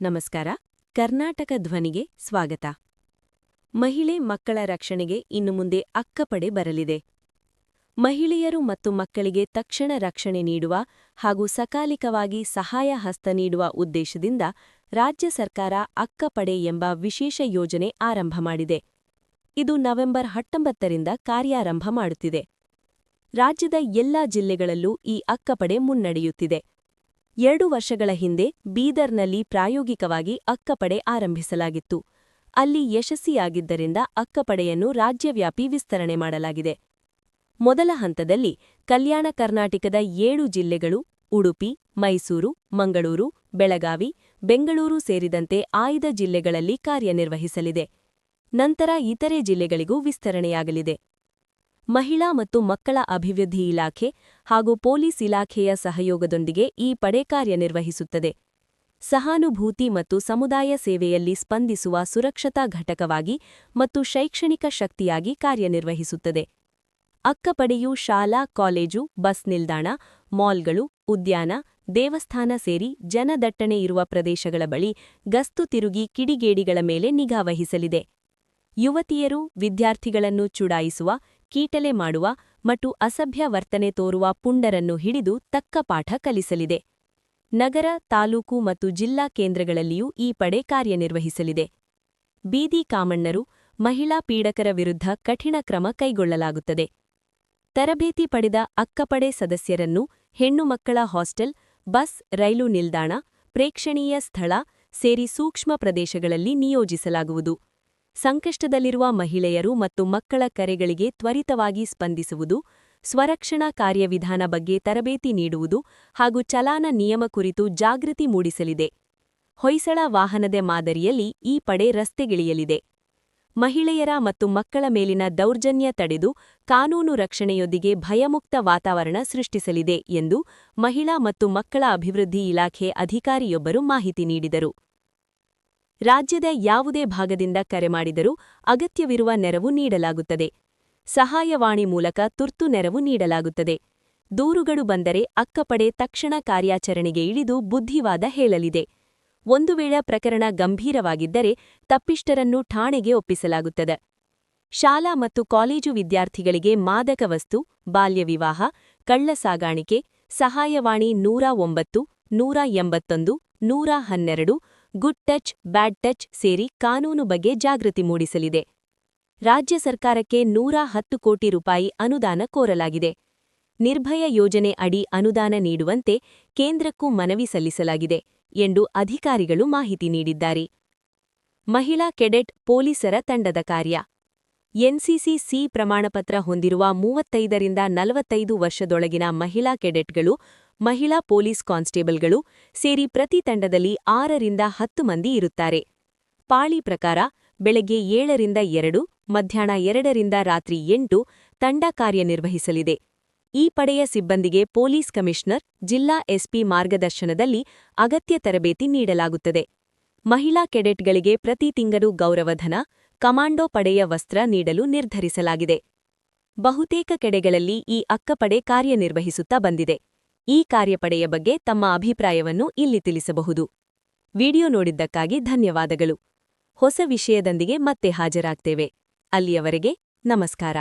ನಮಸ್ಕಾರ, ಕರ್ನಾಟಕ ಧ್ವನಿಗೆ ಸ್ವಾಗತ. ಮಹಿಳೆ ಮಕ್ಕಳ ರಕ್ಷಣೆಗೆ ಇನ್ನು ಮುಂದೆ ಅಕ್ಕಪಡೆ ಬರಲಿದೆ. ಮಹಿಳೆಯರು ಮತ್ತು ಮಕ್ಕಳಿಗೆ ತಕ್ಷಣ ರಕ್ಷಣೆ ನೀಡುವ ಹಾಗೂ ಸಕಾಲಿಕವಾಗಿ ಸಹಾಯ ಹಸ್ತ ನೀಡುವ ಉದ್ದೇಶದಿಂದ ರಾಜ್ಯ ಸರ್ಕಾರ ಅಕ್ಕಪಡೆ ಎಂಬ ವಿಶೇಷ ಯೋಜನೆ ಆರಂಭ ಮಾಡಿದೆ. ಇದು ನವೆಂಬರ್ ಹತ್ತೊಂಬತ್ತರಿಂದ ಕಾರ್ಯಾರಂಭ ಮಾಡುತ್ತಿದೆ. ರಾಜ್ಯದ ಎಲ್ಲಾ ಜಿಲ್ಲೆಗಳಲ್ಲೂ ಈ ಅಕ್ಕಪಡೆ ಮುನ್ನಡೆಯುತ್ತಿದೆ. ಎರಡು ವರ್ಷಗಳ ಹಿಂದೆ ಬೀದರ್ನಲ್ಲಿ ಪ್ರಾಯೋಗಿಕವಾಗಿ ಅಕ್ಕಪಡೆ ಆರಂಭಿಸಲಾಗಿತ್ತು. ಅಲ್ಲಿ ಯಶಸ್ಸಿಯಾಗಿದ್ದರಿಂದ ಅಕ್ಕಪಡೆಯನ್ನು ರಾಜ್ಯವ್ಯಾಪಿ ವಿಸ್ತರಣೆ ಮಾಡಲಾಗಿದೆ. ಮೊದಲ ಹಂತದಲ್ಲಿ ಕಲ್ಯಾಣ ಕರ್ನಾಟಕದ ಏಳು ಜಿಲ್ಲೆಗಳು ಉಡುಪಿ, ಮೈಸೂರು, ಮಂಗಳೂರು, ಬೆಳಗಾವಿ, ಬೆಂಗಳೂರು ಸೇರಿದಂತೆ ಆಯ್ದ ಜಿಲ್ಲೆಗಳಲ್ಲಿ ಕಾರ್ಯನಿರ್ವಹಿಸಲಿದೆ. ನಂತರ ಇತರೆ ಜಿಲ್ಲೆಗಳಿಗೂ ವಿಸ್ತರಣೆಯಾಗಲಿದೆ. ಮಹಿಳಾ ಮತ್ತು ಮಕ್ಕಳ ಅಭಿವೃದ್ಧಿ ಇಲಾಖೆ ಹಾಗೂ ಪೊಲೀಸ್ ಇಲಾಖೆಯ ಸಹಯೋಗದೊಂದಿಗೆ ಈ ಪಡೆ ಕಾರ್ಯನಿರ್ವಹಿಸುತ್ತದೆ. ಸಹಾನುಭೂತಿ ಮತ್ತು ಸಮುದಾಯ ಸೇವೆಯಲ್ಲಿ ಸ್ಪಂದಿಸುವ ಸುರಕ್ಷತಾ ಘಟಕವಾಗಿ ಮತ್ತು ಶೈಕ್ಷಣಿಕ ಶಕ್ತಿಯಾಗಿ ಕಾರ್ಯನಿರ್ವಹಿಸುತ್ತದೆ. ಅಕ್ಕಪಡೆಯು ಶಾಲಾ, ಕಾಲೇಜು, ಬಸ್ ನಿಲ್ದಾಣ, ಮಾಲ್ಗಳು, ಉದ್ಯಾನ, ದೇವಸ್ಥಾನ ಸೇರಿ ಜನದಟ್ಟಣೆ ಇರುವ ಪ್ರದೇಶಗಳ ಬಳಿ ಗಸ್ತು ತಿರುಗಿ ಕಿಡಿಗೇಡಿಗಳ ಮೇಲೆ ನಿಗಾವಹಿಸಲಿದೆ ಯುವತಿಯರು ವಿದ್ಯಾರ್ಥಿಗಳನ್ನು ಚುಡಾಯಿಸುವ ಕೀಟಲೆ ಮಾಡುವ ಮತ್ತು ಅಸಭ್ಯ ವರ್ತನೆ ತೋರುವ ಪುಂಡರನ್ನು ಹಿಡಿದು ತಕ್ಕ ಪಾಠ ಕಲಿಸಲಿದೆ. ನಗರ, ತಾಲೂಕು ಮತ್ತು ಜಿಲ್ಲಾ ಕೇಂದ್ರಗಳಲ್ಲಿಯೂ ಈ ಪಡೆ ಕಾರ್ಯನಿರ್ವಹಿಸಲಿದೆ. ಬೀದಿ ಕಾಮಣ್ಣರು, ಮಹಿಳಾ ಪೀಡಕರ ವಿರುದ್ಧ ಕಠಿಣ ಕ್ರಮ ಕೈಗೊಳ್ಳಲಾಗುತ್ತದೆ. ತರಬೇತಿ ಪಡೆದ ಅಕ್ಕಪಡೆ ಸದಸ್ಯರನ್ನು ಹೆಣ್ಣು ಮಕ್ಕಳ ಹಾಸ್ಟೆಲ್, ಬಸ್, ರೈಲು ನಿಲ್ದಾಣ, ಪ್ರೇಕ್ಷಣೀಯ ಸ್ಥಳ ಸೇರಿ ಸೂಕ್ಷ್ಮ ಪ್ರದೇಶಗಳಲ್ಲಿ ನಿಯೋಜಿಸಲಾಗುವುದು. ಸಂಕಷ್ಟದಲ್ಲಿರುವ ಮಹಿಳೆಯರು ಮತ್ತು ಮಕ್ಕಳ ಕರೆಗಳಿಗೆ ತ್ವರಿತವಾಗಿ ಸ್ಪಂದಿಸುವುದು, ಸ್ವರಕ್ಷಣಾ ಕಾರ್ಯವಿಧಾನ ಬಗ್ಗೆ ತರಬೇತಿ ನೀಡುವುದು ಹಾಗೂ ಚಲಾನ ನಿಯಮ ಕುರಿತು ಜಾಗೃತಿ ಮೂಡಿಸಲಿದೆ. ಹೊಯ್ಸಳ ವಾಹನದ ಮಾದರಿಯಲ್ಲಿ ಈ ಪಡೆ ರಸ್ತೆಗಿಳಿಯಲಿದೆ. ಮಹಿಳೆಯರ ಮತ್ತು ಮಕ್ಕಳ ಮೇಲಿನ ದೌರ್ಜನ್ಯ ತಡೆದು ಕಾನೂನು ರಕ್ಷಣೆಯೊಂದಿಗೆ ಭಯಮುಕ್ತ ವಾತಾವರಣ ಸೃಷ್ಟಿಸಲಿದೆ ಎಂದು ಮಹಿಳಾ ಮತ್ತು ಮಕ್ಕಳ ಅಭಿವೃದ್ಧಿ ಇಲಾಖೆ ಅಧಿಕಾರಿಯೊಬ್ಬರು ಮಾಹಿತಿ ನೀಡಿದರು. ರಾಜ್ಯದ ಯಾವುದೇ ಭಾಗದಿಂದ ಕರೆ ಮಾಡಿದರೂ ಅಗತ್ಯವಿರುವ ನೆರವು ನೀಡಲಾಗುತ್ತದೆ. ಸಹಾಯವಾಣಿ ಮೂಲಕ ತುರ್ತು ನೆರವು ನೀಡಲಾಗುತ್ತದೆ. ದೂರುಗಳು ಬಂದರೆ ಅಕ್ಕಪಡೆ ತಕ್ಷಣ ಕಾರ್ಯಾಚರಣೆಗೆ ಇಳಿದು ಬುದ್ಧಿವಾದ ಹೇಳಲಿದೆ. ಒಂದು ವೇಳೆ ಪ್ರಕರಣ ಗಂಭೀರವಾಗಿದ್ದರೆ ತಪ್ಪಿಷ್ಟರನ್ನು ಠಾಣೆಗೆ ಒಪ್ಪಿಸಲಾಗುತ್ತದೆ. ಶಾಲಾ ಮತ್ತು ಕಾಲೇಜು ವಿದ್ಯಾರ್ಥಿಗಳಿಗೆ ಮಾದಕ ವಸ್ತು, ಬಾಲ್ಯ ವಿವಾಹ, ಕಳ್ಳ ಸಾಗಾಣಿಕೆ, ಸಹಾಯವಾಣಿ ನೂರ ಒಂಬತ್ತು, ನೂರ ಎಂಬತ್ತೊಂದು, ನೂರ ಹನ್ನೆರಡು ಗುಡ್ ಟಚ್, ಬ್ಯಾಡ್ ಟಚ್ ಸೇರಿ ಕಾನೂನು ಬಗ್ಗೆ ಜಾಗೃತಿ ಮೂಡಿಸಲಿದೆ. ರಾಜ್ಯ ಸರ್ಕಾರಕ್ಕೆ ನೂರ ಹತ್ತು ಕೋಟಿ ರೂಪಾಯಿ ಅನುದಾನ ಕೋರಲಾಗಿದೆ. ನಿರ್ಭಯ ಯೋಜನೆ ಅಡಿ ಅನುದಾನ ನೀಡುವಂತೆ ಕೇಂದ್ರಕ್ಕೂ ಮನವಿ ಸಲ್ಲಿಸಲಾಗಿದೆ ಎಂದು ಅಧಿಕಾರಿಗಳು ಮಾಹಿತಿ ನೀಡಿದ್ದಾರೆ. ಮಹಿಳಾ ಕೆಡೆಟ್ ಪೊಲೀಸರ ತಂಡದ ಕಾರ್ಯ. ಎನ್ಸಿಸಿ ಸಿ ಪ್ರಮಾಣಪತ್ರ ಹೊಂದಿರುವ ಮೂವತ್ತೈದರಿಂದ ನಲವತ್ತೈದು ವರ್ಷದೊಳಗಿನ ಮಹಿಳಾ ಕೆಡೆಟ್ಗಳು ಮಹಿಳಾ ಪೊಲೀಸ್ ಕಾನ್ಸ್ಟೇಬಲ್ಗಳು ಸೇರಿ ಪ್ರತಿ ತಂಡದಲ್ಲಿ ಆರರಿಂದ ಹತ್ತು ಮಂದಿ ಇರುತ್ತಾರೆ. ಪಾಳಿ ಪ್ರಕಾರ ಬೆಳಗ್ಗೆ ಏಳರಿಂದ ಎರಡು, ಮಧ್ಯಾಹ್ನ ಎರಡರಿಂದ ರಾತ್ರಿ ಎಂಟು ತಂಡ ಕಾರ್ಯನಿರ್ವಹಿಸಲಿದೆ. ಈ ಪಡೆಯ ಸಿಬ್ಬಂದಿಗೆ ಪೊಲೀಸ್ ಕಮಿಷನರ್, ಜಿಲ್ಲಾ ಎಸ್ಪಿ ಮಾರ್ಗದರ್ಶನದಲ್ಲಿ ಅಗತ್ಯ ತರಬೇತಿ ನೀಡಲಾಗುತ್ತದೆ. ಮಹಿಳಾ ಕೆಡೆಟ್ಗಳಿಗೆ ಪ್ರತಿ ತಿಂಗಳು ಗೌರವಧನ, ಕಮಾಂಡೋ ಪಡೆಯ ವಸ್ತ್ರ ನೀಡಲು ನಿರ್ಧರಿಸಲಾಗಿದೆ. ಬಹುತೇಕ ಕೆಡೆಗಳಲ್ಲಿ ಈ ಅಕ್ಕಪಡೆ ಕಾರ್ಯನಿರ್ವಹಿಸುತ್ತಾ ಬಂದಿದೆ. ಈ ಕಾರ್ಯಪಡೆಯ ಬಗ್ಗೆ ತಮ್ಮ ಅಭಿಪ್ರಾಯವನ್ನು ಇಲ್ಲಿ ತಿಳಿಸಬಹುದು. ವಿಡಿಯೋ ನೋಡಿದ್ದಕ್ಕಾಗಿ ಧನ್ಯವಾದಗಳು. ಹೊಸ ವಿಷಯದೊಂದಿಗೆ ಮತ್ತೆ ಹಾಜರಾಗ್ತೇವೆ. ಅಲ್ಲಿಯವರೆಗೆ ನಮಸ್ಕಾರ.